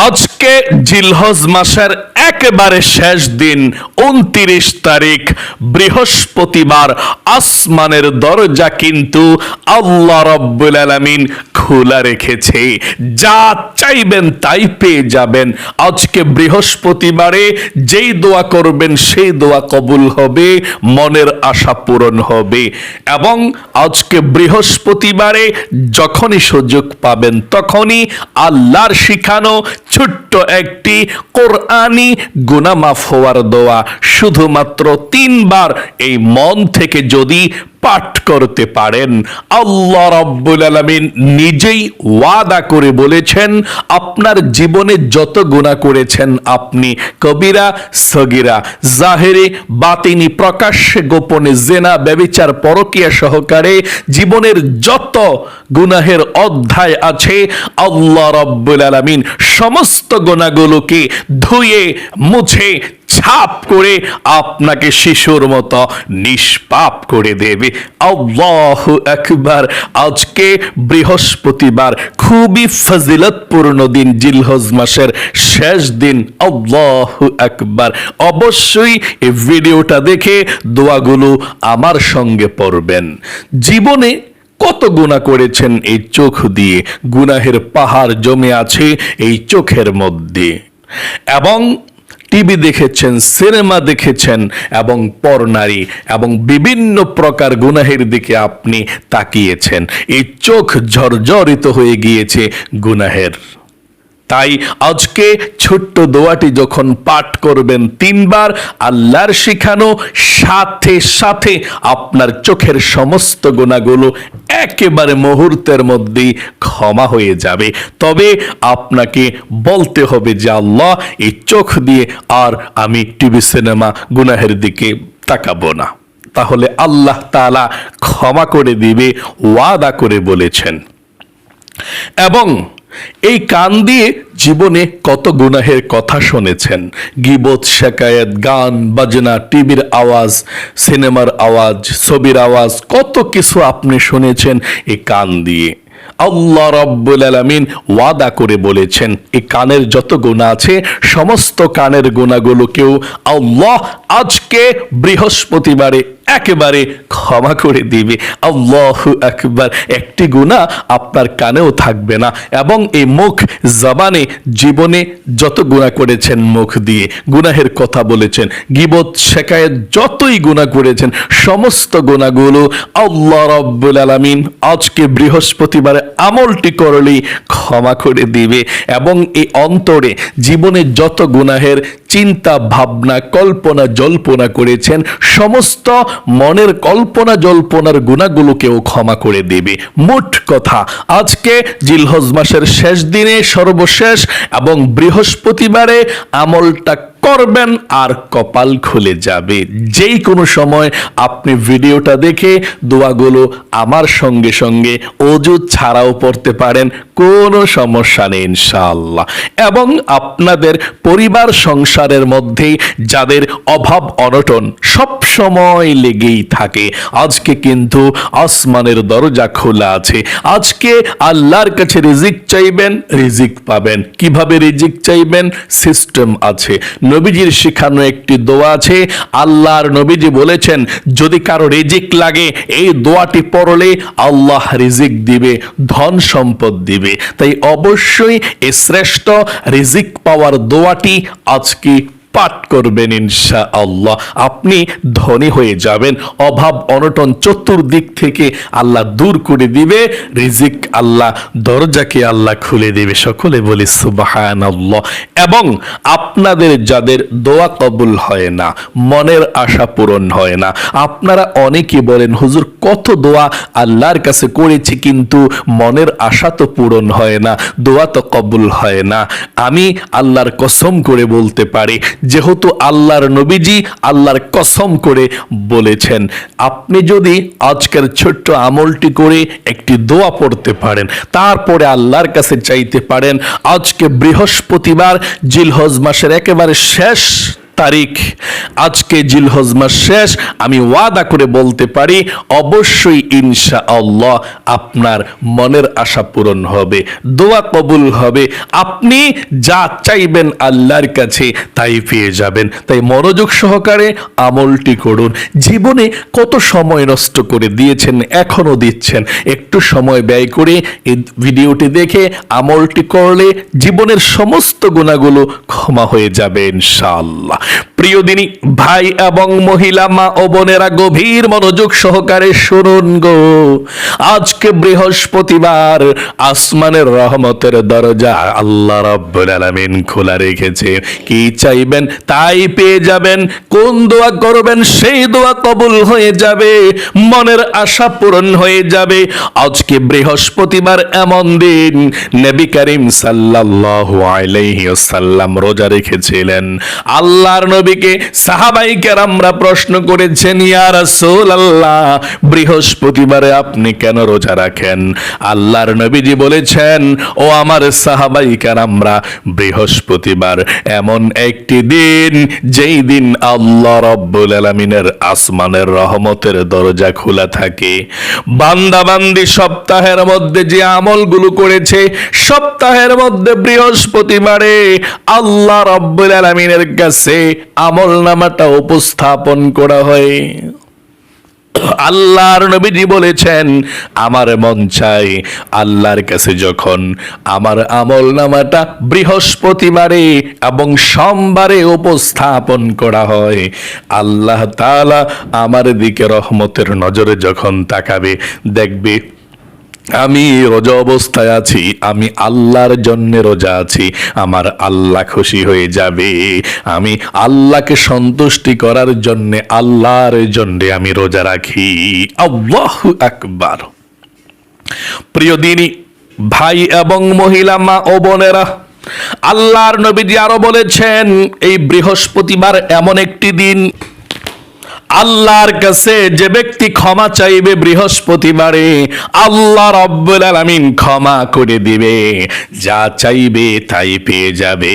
আজকে জিলহজ মাসের একেবারে শেষ দিন, উনত্রিশ তারিখ, বৃহস্পতিবার আসমানের দরজা কিন্তু আল্লাহ রব্বুল আলামিন খোলা রেখেছে। যা চাইবেন তাই পেয়ে যাবেন। আজকে বৃহস্পতিবারে যেই দোয়া করবেন, সেই দোয়া কবুল হবে, মনের আশা পূরণ হবে। এবং আজকে বৃহস্পতিবারে যখনই সুযোগ পাবেন, তখনই আল্লাহর শিখানো ছোট্ট একটি কোরআনি মাফ হওয়ার দোয়া শুধুমাত্র তিনবার এই মন থেকে যদি পাঠ করতে পারেন। আল্লাহ রাব্বুল আলামিন নিজেই ওয়াদা করে বলেছেন, আপনার জীবনে যত গুনাহ করেছেন আপনি, কবিরা, সগিরা, জাহেরে, বাতিনি, প্রকাশ্যে, গোপনে, জেনা, ব্যবিচার, পরকিয়া সহকারে জীবনের যত গুনাহের অধ্যায় আছে, আল্লাহ রাব্বুল আলামিন সমস্ত গুনাহগুলোকে ধুয়ে, মুছে ছাপ করে আপনাকে শিশুর মতো নিষ্পাপ করে দেবে। আল্লাহ একবার আজকে বৃহস্পতিবার, খুবই ফজিলতপূর্ণ দিন জিলহজ মাসের শেষ দিন। আল্লাহ একবার অবশ্যই এই ভিডিওটা দেখে দোয়াগুলো আমার সঙ্গে পড়বেন। জীবনে কত গুণা করেছেন এই চোখ দিয়ে? গুনাহের পাহাড় জমে আছে এই চোখের মধ্যে। এবং টিভি দেখেছেন, সিনেমা দেখেছেন এবং পরনারী এবং বিভিন্ন প্রকার গুনাহের দিকে আপনি তাকিয়েছেন। এই চোখ ঝরঝরিত হয়ে গিয়েছে গুনাহের। তাই আজকে ছোট্ট দোয়াটি যখন পাঠ করবেন তিনবার, আল্লাহর শিখানো সাথে সাথে আপনার চোখের সমস্ত গুণাগুলো একেবারে মুহূর্তের মধ্যেই ক্ষমা হয়ে যাবে। তবে আপনাকে বলতে হবে যে, আল্লাহ, এই চোখ দিয়ে আর আমি টিভি সিনেমা গুনাহের দিকে তাকাবো না। তাহলে আল্লাহ তাআলা ক্ষমা করে দিবে, ওয়াদা করে বলেছেন। এবং এই কান দিয়ে জীবনে কত গুনাহের কথা শুনেছেন। গিবত, শেকায়েত, গান, বাজনা, টিভির আওয়াজ, সিনেমার আওয়াজ, ছবির আওয়াজ, কত কিছু আপনি শুনেছেন এই কান দিয়ে। আল্লাহ রব্বুল আলামিন ওয়াদা করে বলেছেন, এই কানের যত গুণা আছে, সমস্ত কানের গুণাগুলোকেও আল্লাহ আজকে বৃহস্পতিবারে একেবারে ক্ষমা করে দিবে। আল্লাহ একবার একটি গুণা আপনার কানেও থাকবে না এবং এই মুখ জবানে, জীবনে যত গুণা করেছেন মুখ দিয়ে, গুনাহের কথা বলেছেন, গিবত শেখায়েত যতই গুণা করেছেন, সমস্ত গুণাগুলো আল্লাহ রব্বুল আলামিন আজকে বৃহস্পতিবারে আমলটি করলেই ক্ষমা করে দিবে এবং এই অন্তরে জীবনে যত গুনাহের চিন্তা, ভাবনা, কল্পনা, জল্পনা করেছেন, সমস্ত মনের কল্পনা, জল্পনার গুণাগুলোকেও ক্ষমা করে দেবে। মোট কথা, আজকে জিলহজ মাসের শেষ দিনে সর্বশেষ এবং বৃহস্পতিবারে আমলটা করবেন আর কপাল খুলে যাবে। যেই কোনো সময় আপনি ভিডিওটা দেখে দোয়াগুলো আমার সঙ্গে সঙ্গে অজু ছাড়াও পড়তে পারেন, কোনো সমস্যা নেই ইনশাআল্লাহ। এবং আপনাদের পরিবার সংসারের মধ্যেই যাদের অভাব অনটন সব সময় লেগেই থাকে। আজকে কিন্তু আসমানের দরজা খোলা আছে। আজকে আল্লাহর কাছে রিজিক চাইবেন, রিজিক পাবেন। কীভাবে রিজিক চাইবেন? সিস্টেম আছে। নবীজির শিখানো একটি দোয়া আছে। আল্লাহর নবীজি বলেছেন, যদি কারও রিজিক লাগে, এই দোয়াটি পড়লে আল্লাহ রিজিক দিবে, ধন সম্পদ দিবে। তাই অবশ্যই এ শ্রেষ্ঠ রিজিক পাওয়ার দোয়াটি আজকে की পাঠ করবেন ইনশা আল্লাহ আপনি ধনী হয়ে যাবেন, অভাব, অনটন চতুর্দিক থেকে আল্লাহ দূর করে দিবে, রিজিক আল্লাহ, দরজাকে আল্লাহ খুলে দেবে। সকলে বলি সুবাহান আল্লাহ এবং আপনাদের যাদের দোয়া কবুল হয় না, মনের আশা পূরণ হয় না, আপনারা অনেকে বলেন, হুজুর, কত দোয়া আল্লাহর কাছে করেছি কিন্তু মনের আশা তো পূরণ হয় না, দোয়া তো কবুল হয় না। আমি আল্লাহর কসম করে বলতে পারি যেহেতু আল্লাহর নবীজি আল্লাহর কসম করে বলেছেন। আপনি যদি আজকের ছোট্ট আমলটি করে একটি দোয়া পড়তে পারেন, তারপরে আল্লাহর কাছে চাইতে পারেন, আজকে বৃহস্পতিবার জিলহজ মাসের একেবারে শেষ তারিখ। আজকে জিলহজ মাস শেষ। আমি ওয়াদা করে বলতে পারি, অবশ্যই ইনশা আল্লাহ আপনার মনের আশা পূরণ হবে, দোয়া কবুল হবে। আপনি যা চাইবেন আল্লাহর কাছে তাই পেয়ে যাবেন। তাই মনোযোগ সহকারে আমলটি করুন। জীবনে কত সময় নষ্ট করে দিয়েছেন এখনও দিচ্ছেন। একটু সময় ব্যয় করে এই ভিডিওটি দেখে আমলটি করলে জীবনের সমস্ত গুণাগুলো ক্ষমা হয়ে যাবে ইনশাআল্লাহ। প্রিয় দিনী ভাই এবং মহিলা মা ও বোনেরা গভীর মনোযোগ সহকারে শুনুন গো। আজকে বৃহস্পতিবার, আসমানের রহমতের দরজা আল্লাহ রাব্বুল আলামিন খোলা রেখেছে। কি চাইবেন তাই পেয়ে যাবেন, কোন দোয়া করবেন সেই দোয়া কবুল হয়ে যাবে, মনের আশা পূরণ হয়ে যাবে। আজকে বৃহস্পতিবার এমন দিন, নবী করিম সাল্লাল্লাহু আলাইহি ওয়াসাল্লাম রোজা রেখেছিলেন। আল্লাহর নবীকে সাহাবাই কেরামরা প্রশ্ন করেছেন, ইয়া রাসূলুল্লাহ, বৃহস্পতিবারে আপনি কেন রোজা রাখেন? আল্লাহর নবীজি বলেছেন, ও আমার সাহাবাই কেরামরা, বৃহস্পতিবার এমন একটি দিন, যেই দিন আল্লাহ রব্বুল আলামিনের আসমানের রহমতের দরজা খোলা থাকে। বান্দাবান্দি সপ্তাহের মধ্যে যে আমলগুলো করেছে, সপ্তাহের মধ্যে বৃহস্পতিবারে আল্লাহ রব্বুল আলামিনের কাছে আমল নামাটা উপস্থাপন করা হয়। আল্লাহর নবীজি বলেছেন, আমার মন চাই আল্লাহর কাছে যখন আমার আমল নামাটা বৃহস্পতিবারে এবং সোমবারে উপস্থাপন করা হয়, আল্লাহ তাআলা আমার দিকে রহমতের নজরে যখন তাকাবে, দেখবে আমি রোজা অবস্থায় আছি, আমি আল্লাহর জন্য রোজা আছি, আমার আল্লাহ খুশি হয়ে যাবে। আমি আল্লাহকে সন্তুষ্টি করার জন্য, আল্লাহর জন্য আমি রোজা রাখি। আল্লাহু আকবার। প্রিয় দিনী, ভাই এবং মহিলা, মা ও বোনেরা, আল্লাহর নবীজি আরও বলেছেন, এই বৃহস্পতিবার এমন একটি দিন আল্লাহর কাছে যে ব্যক্তি ক্ষমা চাইবে বৃহস্পতিবারে, আল্লাহ রব্বুল আলামিন ক্ষমা করে দিবে। যা চাইবে তাই পেয়ে যাবে।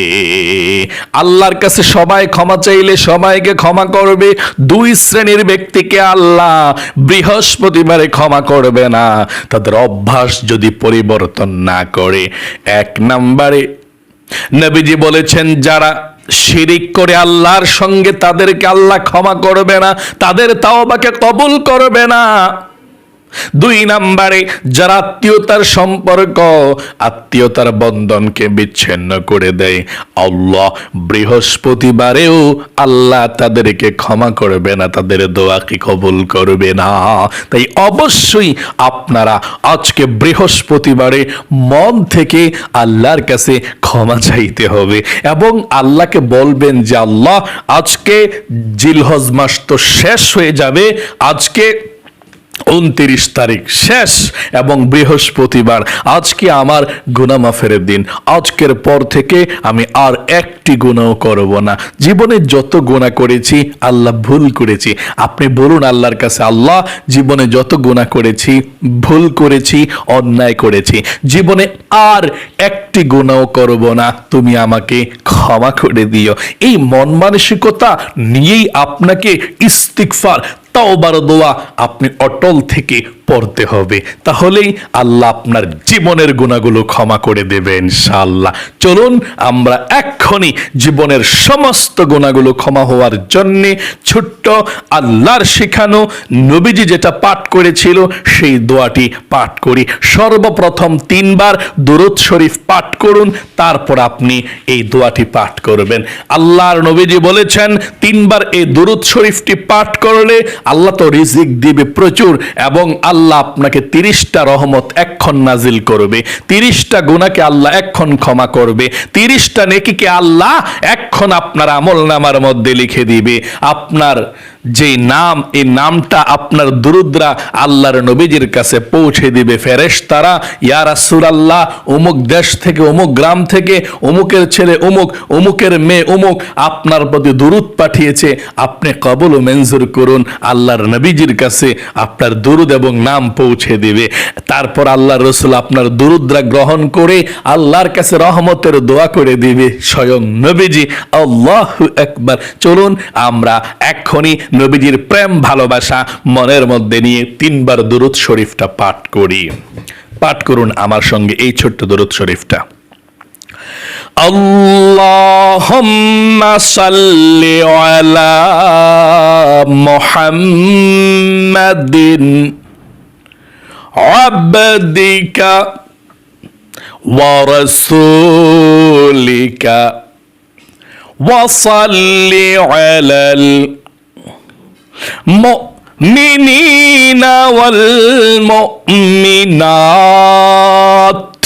আল্লাহর কাছে সবাই ক্ষমা চাইলে সবাইকে ক্ষমা করবে। দুই শ্রেণির ব্যক্তিকে আল্লাহ বৃহস্পতিবারে ক্ষমা করবে না। তাদের অভ্যাস যদি পরিবর্তন না করে, এক নম্বরে নবীজি বলেছেন, যারা শিরিক করে আল্লাহর সঙ্গে তাদেরকে আল্লাহ ক্ষমা করবে না তাদের তাওবাকে কবুল করবে না। দুই নাম্বারে, যারা আত্মীয়তার সম্পর্ক, আত্মীয়তার বন্ধনকে বিচ্ছিন্ন করে দেয়। আল্লাহ বৃহস্পতিবারেও আল্লাহ তাদেরকে ক্ষমা করবে না, তাদের দোয়াকে কবুল করবে না। তাই অবশ্যই আপনারা আজকে বৃহস্পতিবারে মন থেকে আল্লাহর কাছে ক্ষমা চাইতে হবে এবং আল্লাহকে বলবেন যে, আল্লাহ, আজকে জিলহজ মাস তো শেষ হয়ে যাবে, আজকে উনত্রিশ তারিখ শেষ এবং বৃহস্পতিবার। আজকে আমার গুনাহ মাফের দিন। আজকের পর থেকে আমি আর একটি গুণাও করব না। জীবনে যত গুণা করেছি, আল্লাহ ভুল করেছি। আপনি বলুন আল্লাহর কাছে, আল্লাহ, জীবনে যত গুণা করেছি, ভুল করেছি, অন্যায় করেছি। জীবনে আর একটি গুণাও করব না। তুমি আমাকে ক্ষমা করে দিও। এই মন মানসিকতা নিয়েই আপনাকে ইস্তিকফার তাওবার দোয়া আপনি অটল থেকে পড়তে হবে। তাহলেই আল্লাহ আপনার জীবনের গুণাগুলো ক্ষমা করে দেবে ইনশাআল্লাহ। চলুন, আমরা এক্ষুনি জীবনের সমস্ত গুণাগুলো ক্ষমা হওয়ার জন্যে ছোট্ট আল্লাহর শেখানো নবীজি যেটা পাঠ করেছিল, সেই দোয়াটি পাঠ করি। সর্বপ্রথম তিনবার দুরুদ শরীফ পাঠ করুন, তারপর আপনি এই দোয়াটি পাঠ করবেন। আল্লাহর নবীজি বলেছেন, তিনবার এই দুরুদ শরীফটি পাঠ করলে আল্লাহ তো রিজিক দিবে প্রচুর এবং আল্লাহ আপনাকে তিরিশটা রহমত এক্ষণ নাজিল করবে। তিরিশটা গুণাকে আল্লাহ এক্ষণ ক্ষমা করবে। তিরিশটা নেকিকে আল্লাহ এক্ষণ আপনার আমল নামার মধ্যে লিখে দিবে। আপনার যে নাম, এই নামটা আপনার দুরুদ্রা আল্লাহর নবীজির কাছে পৌঁছে দিবে। ফেরেশ তারা ইয়া রাসূলুল্লাহ, অমুক দেশ থেকে, অমুক গ্রাম থেকে, অমুকের ছেলে অমুক, অমুকের মেয়ে অমুক, আপনার প্রতি দুরুদ পাঠিয়েছে। আপনি কবল ও মঞ্জুর করুন, আল্লাহর নবীজির কাছে আপনার দুরুদ এবং নাম পৌঁছে দিবে। তারপর আল্লাহ রসুল আপনার দুরুদ্রা গ্রহণ করে আল্লাহর কাছে রহমতের দোয়া করে দিবে। স্বয়ং নবীজি, আল্লাহ একবার। চলুন, আমরা এক্ষুনি নবীজির প্রেম ভালোবাসা মনের মধ্যে নিয়ে তিনবার দুরুদ শরীফটা পাঠ করি পাঠ করুন আমার সঙ্গে এই ছোট্ট দুরুদ শরীফটা اللهم صل على محمد عبدك ورسولك وصل على المؤمنين والمؤمنات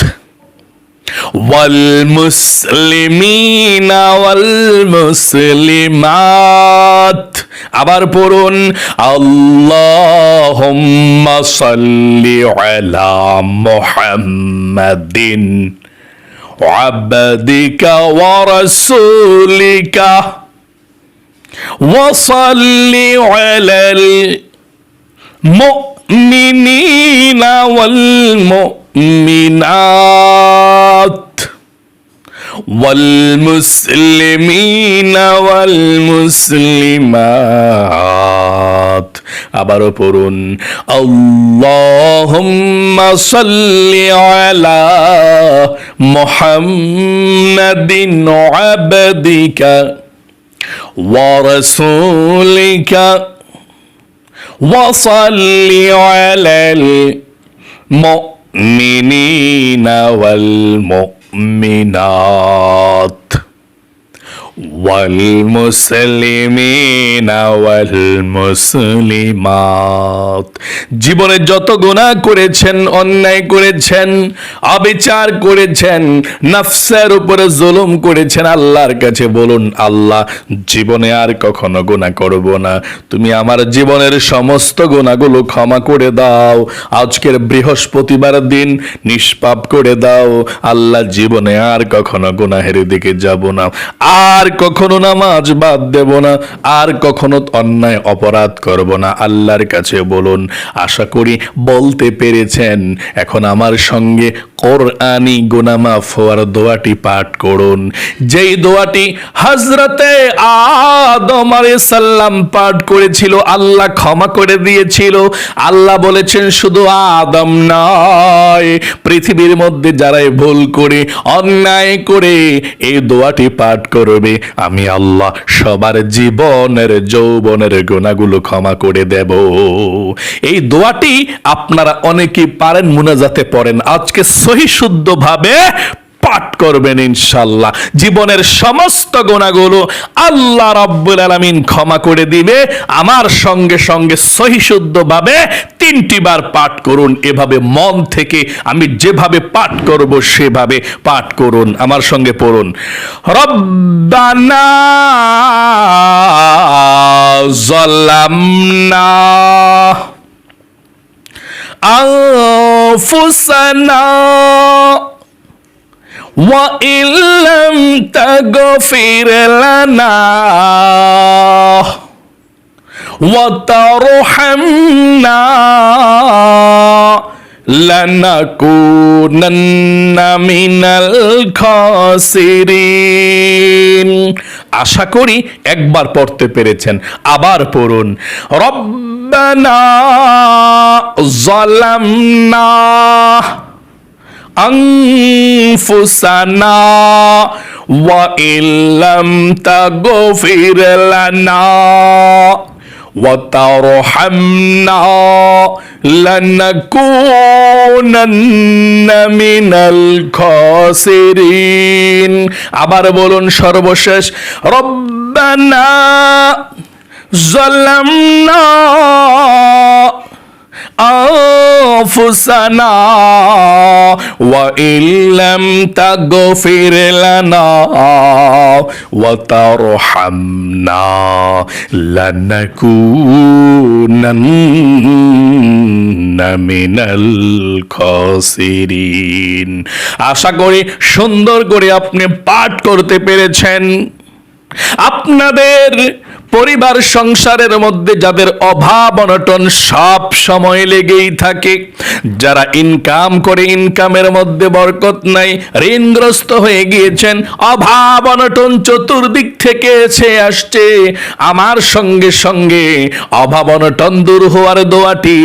والمسلمين والمسلمات আবার পড়ুন আল্লাহুম্মা সাল্লি আলা মুহাম্মাদিন عبدك ورسولك وصل على المؤمنين والمؤمنات والمسلمين والمسلمات আবারও পড়ুন আল্লাহুম্মা সাল্লি আলা মুহাম্মাদিন আবদিকা ورسولك وصل على المؤمنين والمؤمنات. والمسلمين والمسلمات জীবনে যত গুনাহ করেছেন অন্যায় করেছেন অবিচার করেছেন নফসের উপরে জুলুম করেছেন আল্লাহর কাছে বলুন আল্লাহ জীবনে আর কখনো গুনাহ করব না তুমি আমার জীবনের সমস্ত গুনাহগুলো ক্ষমা করে দাও আজকের বৃহস্পতিবার দিন নিষ্পাপ করে দাও আল্লাহ জীবনে আর কখনো গুনাহের দিকে যাব না আর কখনো নামাজ বাদ দেব না, আর কখনো অন্যায় অপরাধ করব না। আল্লাহর কাছে বলুন, আশা করি বলতে পেরেছেন। এখন আমার সঙ্গে কোরআনি গুনামাফ হওয়ার দোয়াটি পাঠ করুন। যেই দোয়াটি হজরতে আদম সাল্লাম পাঠ করেছিল, আল্লাহ ক্ষমা করে দিয়েছিল। আল্লাহ বলেছেন, শুধু আদম নয়, পৃথিবীর মধ্যে যারাই ভুল করে, অন্যায় করে, এই দোয়াটি পাঠ করবে। আমি আল্লাহ সবার জীবনের, যৌবনের গোনাগুলো ক্ষমা করে দেব। এই দোয়াটি আপনারা অনেকেই পারেন, মুনাজাতে পড়েন। আজকে সহি শুদ্ধভাবে পাঠ করবেন ইনশাল্লাহ জীবনের সমস্ত গোনাগুলো আল্লাহ রাব্বুল আলামিন ক্ষমা করে দিবে আমার সঙ্গে সঙ্গে সহিশুদ্ধভাবে তিনটি বার পাঠ করুন এভাবে মন থেকে আমি যেভাবে পাঠ করব সেভাবে পাঠ করুন আমার সঙ্গে পড়ুন রব্বানা জলামনা أنفسنا وإن لم تغفر لنا وترحمنا لنكونن من الخاسرين আশা করি একবার পড়তে পেরেছেন আবার পড়ুন রব্বানা জালামনা أنفسنا وإن لم تغفر لنا وترحمنا لنكونن من الخاسرين আবার বলুন সর্বশেষ রব্বানা ظلمنا أنفسنا وإن لم تغفر لنا وترحمنا لنكونن من الخاسرين আশা করি সুন্দর করে আপনি পাঠ করতে পেরেছেন আপনাদের পরিবার সংসারের মধ্যে যাদের অভাব অনটন সব সময় লেগেই থাকে। যারা ইনকাম করে ইনকামের মধ্যে বরকত নাই, ঋণগ্রস্ত হয়ে গিয়েছেন, অভাব অনটন চতুর্দিক থেকে এসে আসছে। আমার সঙ্গে সঙ্গে অভাব অনটন দূর হওয়ার দোয়াটি,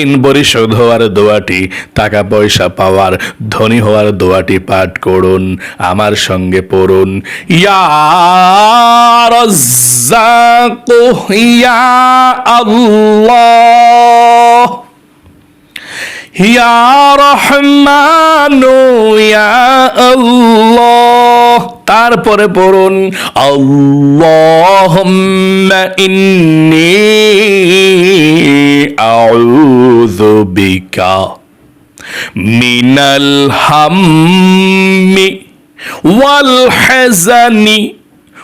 ঋণ পরিশোধ হওয়ার দোয়াটি টাকা পয়সা পাওয়ার ধনী হওয়ার দোয়াটি পাঠ করুন, আমার সঙ্গে পড়ুন। ইয়া ইয়া আল্লাহ। ইয়া রহমানু ইয়া আল্লাহ। তারপরে পড়ুন, আল্লাহুম্মা ইন্নী আউযু বিকা মিনাল হাম্মি ওয়াল হাজানি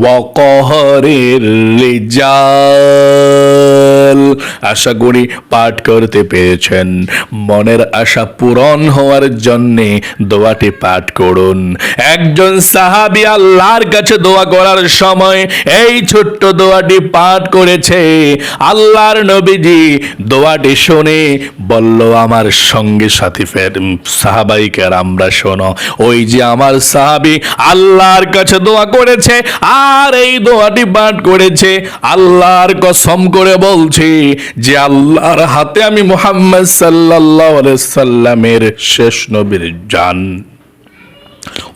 ওয়াকহরের রিজাল। আশা করি পাঠ করতে পেরেছেন। মনের আশা পূরণ হওয়ার জন্যে দোয়াটি পাঠ করুন। একজন সাহাবি আল্লাহর কাছে দোয়া করার সময় এই ছোট্ট দোয়াটি পাঠ করেছে। আল্লাহর নবীজি দোয়াটি শুনে বলল, আমার সঙ্গে সাথী ফের সাহাবাইকার আমরা শোনো, ওই যে আমার সাহাবি আল্লাহর কাছে দোয়া করেছে আর এই দোয়াটি পাঠ করেছে, আল্লাহর কসম করে বলছি যে আল্লাহর হাতে আমি মোহাম্মদ সাল্লাহ সাল্লামের শেষ নবীর জান।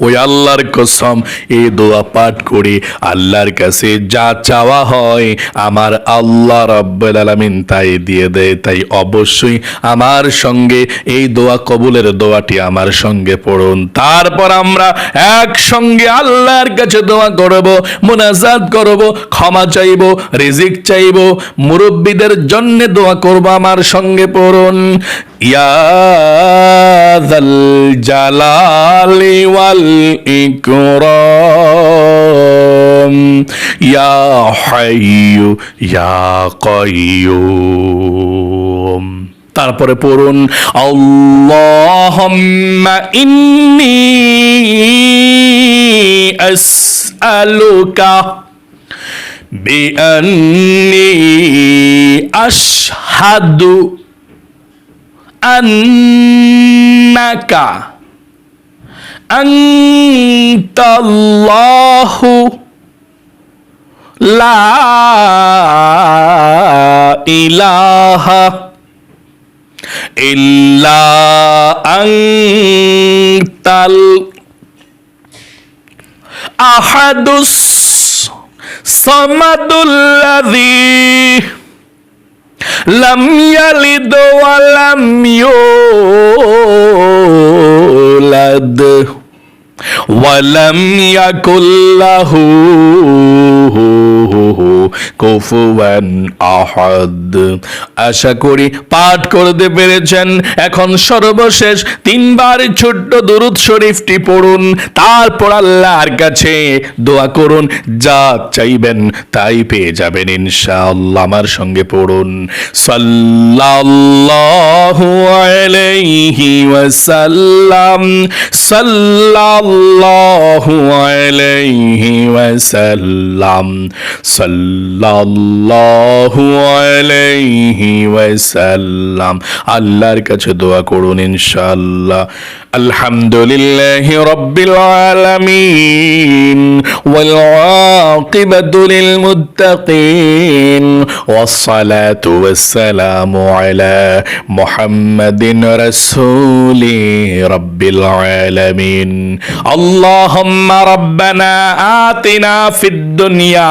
ওই আল্লাহর কসম, এই দোয়া পাঠ করে আল্লাহর কাছে যা চাওয়া হয় আমার আল্লাহ রব্বুল আলামিন তাই দিয়ে দেয়। তাই অবশ্যই আমার সঙ্গে এই দোয়া, কবুলের দোয়াটি আমার সঙ্গে পড়ুন। তারপর আমরা একসঙ্গে আল্লাহর কাছে দোয়া করব, মোনাজাত করব, ক্ষমা চাইব, রিজিক চাইব, মুরব্বীদের জন্য দোয়া করব আমার সঙ্গে পড়ুন। যাল জালালি ওয়াল ইকরাম। ইয়া হাইয়ু, ইয়া কাইয়ুম। তারপরে পড়ুন, আল্লাহুম্মা ইন্নী আসআলুকা বিআন্নী আশহাদু আন্নাকা আন্তাল্লাহু লা ইলাহা ইল্লা আনতাল আহাদুস সামাদুল্লাযী লাম ইয়ালিদ ওয়া লাম ইউলাদ ওয়া লাম ইয়াকুল লাহু কুফুয়ান আহাদ। আশা করি পাঠ করতে পেরেছেন। এখন সর্বশেষ তিনবার ছোট্ট দুরুদ শরীফটি পড়ুন। তারপর আল্লাহর কাছে দোয়া করুন। যা চাইবেন তাই পেয়ে যাবেন ইনশাআল্লাহ। আমার সঙ্গে পড়ুন। সাল্লাল্লাহু আলাইহি ওয়াসাল্লাম। সাল্লাল্লাহু আলাইহি ওয়াসাল্লাম। সাল্লাল্লাহু আলাইহি ওয়াসাল্লাম। আল্লাহর কাছে দোয়া করুন ইনশাআল্লাহ। আলহামদুলিল্লাহি রাব্বিল আলামিন ওয়াল আকিবাতু লিল মুত্তাকিন ওয়াস সালাতু ওয়াস সালামু আলা মুহাম্মাদিন রাসূলি রাব্বিল আলামিন। আল্লাহুম্মা রাব্বানা আতিনা ফিদ দুনিয়া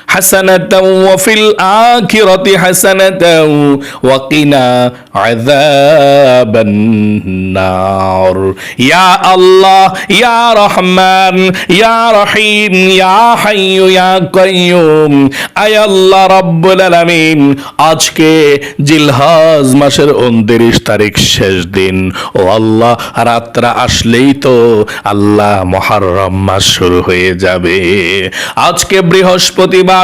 হাসানাতাও ওয়া ফিল আখিরাতি হাসানাতাও আয় আল্লাহ রাব্বুল আলামিন আজকে জিলহজ মাসের 29 তারিখ শেষ দিন। ও আল্লাহ, রাত্রা আসলেই তো আল্লাহ মুহররম মাস শুরু হয়ে যাবে। আজকে বৃহস্পতিবার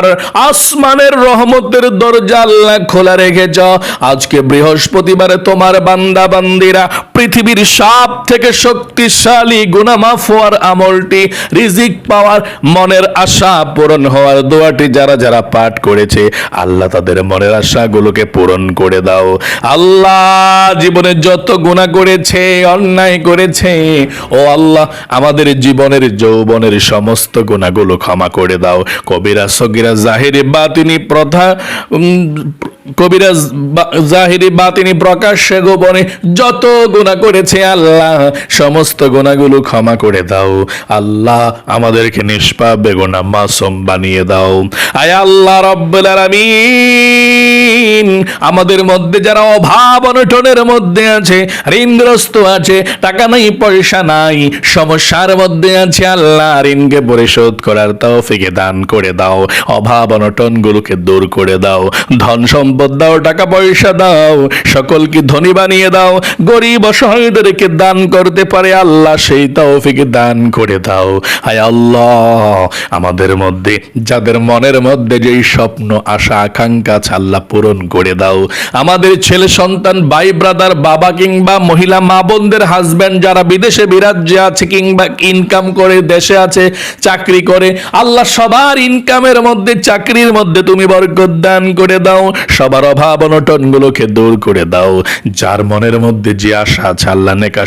আসমানের রহমতের দরজা আল্লাহ খোলা রেখেছ। আজকে বৃহস্পতিবারে তোমার বান্দা বান্দিরা পৃথিবীর সব থেকে শক্তিশালী গুনামাফ হওয়ার আমলটি, রিজিক পাওয়ার মনের আশা পূরণ হওয়ার দোয়াটি যারা যারা পাঠ করেছে, আল্লাহ তাদের মনের আশাগুলোকে পূরণ করে দাও। আল্লাহ জীবনে যত গুণা করেছে, অন্যায় করেছে, ও আল্লাহ আমাদের জীবনের যৌবনের সমস্ত গুণাগুলো ক্ষমা করে দাও। কবিরা সগিরা জাহিরি বাতিনি প্রথা কবিরাজ জাহিরি বাতিনি প্রকাশ্যে গোপনে যত গুণা করেছে আল্লাহ, সমস্ত গুণাগুলো ক্ষমা করে দাও। আল্লাহ আমাদেরকে নিষ্পাপ, বেগুনা, মাসুম বানিয়ে দাও। আয় আল্লাহ আমাদের মধ্যে যারা অভাব অনটনের মধ্যে আছে, ঋণগ্রস্ত আছে, টাকা নাই, পয়সা নাই, সমস্যার মধ্যে আছে, আল্লাহ ঋণকে পরিশোধ করার তৌফিকে দান করে দাও। অভাব অনটন গুলোকে দূর করে দাও। ধন সম্পদ দাও, টাকা পয়সা দাও, সকলকে ধনী বানিয়ে দাও, গরিব অসহায়দেরকে দান করতে পারে আল্লাহ, সেই তৌফিকে দান করে দাও। হায় আল্লাহ, আমাদের মধ্যে, যাদের মনের মধ্যে যেই স্বপ্ন, আশা, আকাঙ্ক্ষা আল্লাহ পূরণ করে দাও। আমাদের ছেলে সন্তান, ভাই ব্রাদার বাবা কিংবা মহিলা, মা বোনদের হাজব্যান্ড যারা বিদেশে, বিরাজ্যে আছে কিংবা ইনকাম করে, দেশে আছে, চাকরি করে, আল্লাহ সবার ইনকামের মধ্যে, চাকরির মধ্যে তুমি বরকত দান করে দাও। সবার অভাব অনটন গুলোকে দূর করে দাও। যার মনের মধ্যে যে আশা আছে, আল্লাহ নেক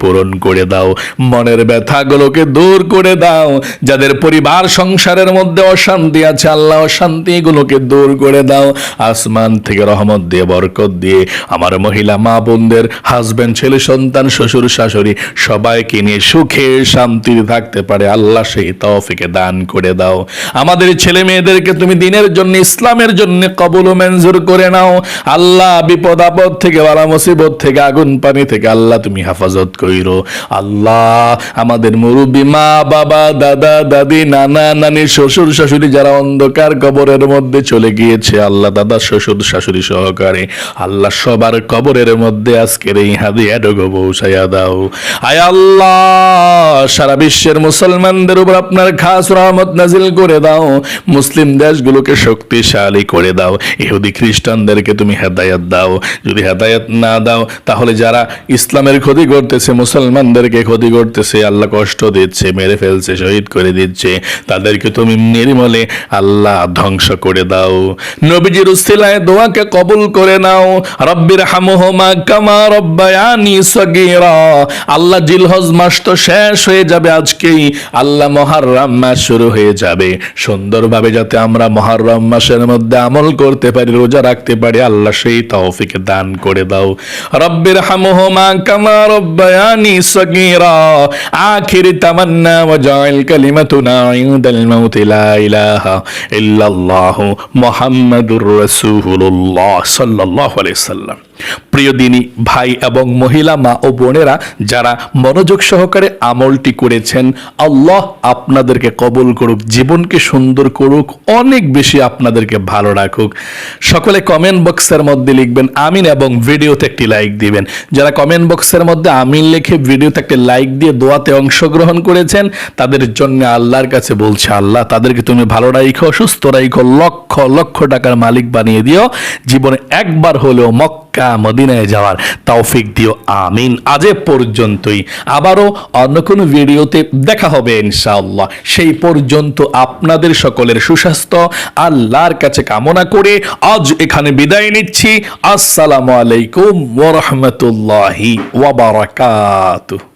পূরণ করে দাও। মনের ব্যথাগুলোকে দূর করে দাও। যাদের পরিবার সংসারের মধ্যে অশান্তি আছে, আল্লাহ অশান্তি গুলোকে দূর করে দাও। আসমান থেকে রহমত দিয়ে, বরকত দিয়ে আমার মহিলা, মা বোনদের হাজবেন্ড ছেলে, সন্তান, শ্বশুর, শাশুড়ি সবাইকে নিয়ে সুখে, শান্তিতে থাকতে পারে। আল্লাহ সেই তৌফিকে দান করে দাও। আমাদের ছেলে মেয়েদেরকে তুমি দিনের জন্য, ইসলামের জন্য কবুল ও মঞ্জুর করে নাও। আল্লাহ বিপদ আপদ থেকে, বালা মুসিবত থেকে, আগুন পানি থেকে আল্লাহ তুমি হেফাজত কইরো। আল্লাহ আমাদের মুরব্বী মা, বাবা, দাদা, দাদি, নানা, নানি, শ্বশুর, শাশুড়ি যারা অন্ধকার কবরের মধ্যে চলে গিয়েছে, আল্লাহ দাদা, শ্বশুর, শাশুড়ি সহকারে আল্লাহ সবার কবরের মধ্যে আজকের এই হাদিয়াটুকু পৌঁছাইয়া দাও। আয় আল্লাহ, সারা বিশ্বের মুসলমানদের উপর আপনার খাস রহমত নাজিল করে দাও। মুসলিম দেশগুলোকে শক্তিশালী করে দাও। ইহুদি খ্রিস্টানদেরকে তুমি হেদায়াত দাও, যদি হেদায়াত না দাও, তাহলে যারা ইসলামের ক্ষতি করতেছে, মুসলমানদেরকে ক্ষতি করতেছে, আল্লাহ কষ্ট দিচ্ছে, মেরে ফেলছে, শহীদ করে দিচ্ছে, তাদেরকে তুমি নির্মলে আল্লাহ ধ্বংস করে দাও। নবীজির উসিলায় দোয়াকে কবুল করে নাও। রব্বির হামুহমা কামা রব্বায়ানি সগীরা। আল্লাহ জিলহজ মাস তো শেষ হয়ে যাবে আজকেই। আল্লাহ মহারম মাস শুরু হয়ে যাবে। সুন্দরভাবে যাতে আমরা মহারম মাসের মধ্যে আমল করতে পারি রোজা রাখতে পারি, আল্লাহ সেই তৌফিক দান করে দাও। রব্বির হামুহমা কামা রব্বায়ানি সগীরা। আখির তামান্না ওয়াজাইল কালিমাতুনা ইনদাল মাউত লা ইলাহা ইল্লাল্লাহ মুহাম্মাদুর রাসূলুল্লাহ সাল্লাল্লাহু আলাইহি সাল্লাম। প্রিয় দিনী, ভাই এবং মহিলা, মা ও বোনেরা, যারা মনোযোগ সহকারে আমলটি করেছেন, আল্লাহ আপনাদেরকে কবুল করুক, জীবনকে সুন্দর করুক, অনেক বেশি আপনাদেরকে ভালো রাখুক। সকলে কমেন্ট বক্সের মধ্যে লিখবেন, আমিন এবং ভিডিওতে একটি লাইক দিবেন। যারা কমেন্ট বক্সের মধ্যে আমিন লিখে ভিডিওতে একটি লাইক দিয়ে দোয়াতে অংশগ্রহণ করেছেন, তাদের জন্য আল্লাহর কাছে বলছে, আল্লাহ, তাদেরকে তুমি ভালো রাখো সুস্থ রাখো লক্ষ লক্ষ টাকার মালিক বানিয়ে দিও। জীবনে একবার হলেও মক্কা মক্কা মদিনায় যাওয়ার তৌফিক দিও, আমিন। আজ পর্যন্তই। আবারও অন্য কোনো ভিডিওতে দেখা হবে ইনশাআল্লাহ। সেই পর্যন্ত আপনাদের সকলের সুস্বাস্থ্য, আল্লাহর কাছে কামনা করে আজ এখানে বিদায় নিচ্ছি। আসসালামু আলাইকুম ওরহমতুল্লাহি রাহমাতুল্লাহি ওয়া বারাকাতুহু।